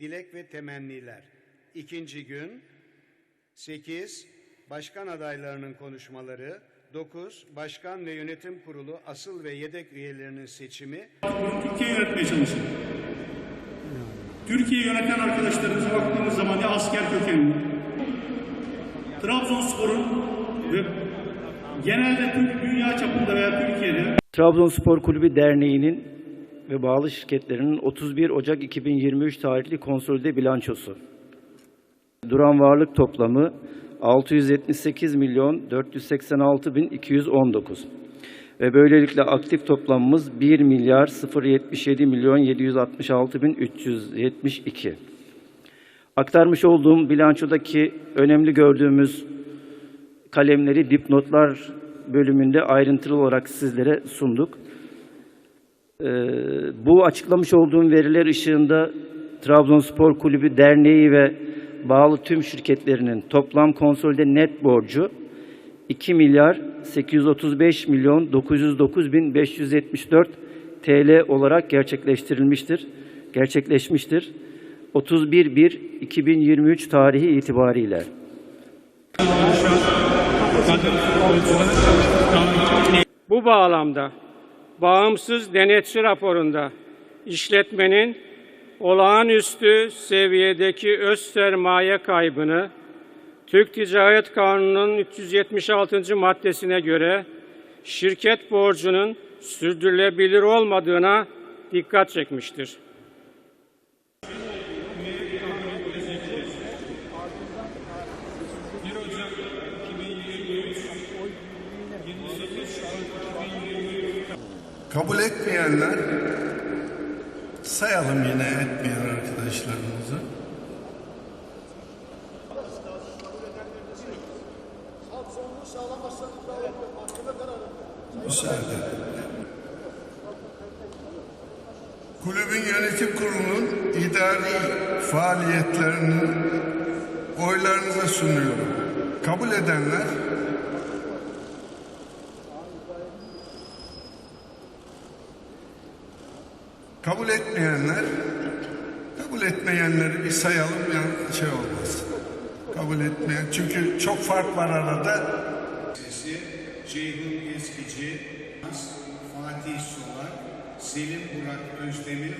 dilek ve temenniler. İkinci gün 8. Başkan adaylarının konuşmaları 9. Başkan ve yönetim kurulu asıl ve yedek üyelerinin seçimi Türkiye'yi yönetmeye çalışın. Türkiye'yi yöneten arkadaşlarımıza baktığımız zaman ya asker kökenli, Trabzonspor'un ve genelde Türk dünya çapında veya Türkiye'de Trabzonspor Kulübü Derneği'nin ve bağlı şirketlerinin 31 Ocak 2023 tarihli konsolide bilançosu. Duran varlık toplamı 678 milyon 486 bin 219 ve böylelikle aktif toplamımız 1 milyar 077 milyon 766 bin 372. Aktarmış olduğum bilançodaki önemli gördüğümüz kalemleri dipnotlar bölümünde ayrıntılı olarak sizlere sunduk. Ee, bu açıklamış olduğum veriler ışığında Trabzonspor Kulübü Derneği ve bağlı tüm şirketlerinin toplam konsolide net borcu 2 milyar 835 milyon 909 bin 574 TL olarak gerçekleştirilmiştir. Gerçekleşmiştir. 31-1-2023 tarihi itibariyle. Bu bağlamda bağımsız denetçi raporunda işletmenin olağanüstü seviyedeki öz sermaye kaybını Türk Ticaret Kanunu'nun 376. maddesine göre şirket borcunun sürdürülebilir olmadığına dikkat çekmiştir. Kabul etmeyenler sayalım yine etmeyen arkadaşlarımızı. Müsaade. Kulübün yönetim kurulunun idari faaliyetlerini oylarınıza sunuyorum. Kabul edenler Kabul etmeyenler, kabul etmeyenleri bir sayalım ya şey olmaz. Kabul etmeyen çünkü çok fark var arada. Sesi Ceyhun Eskici, Fatih Solak, Selim Burak Özdemir,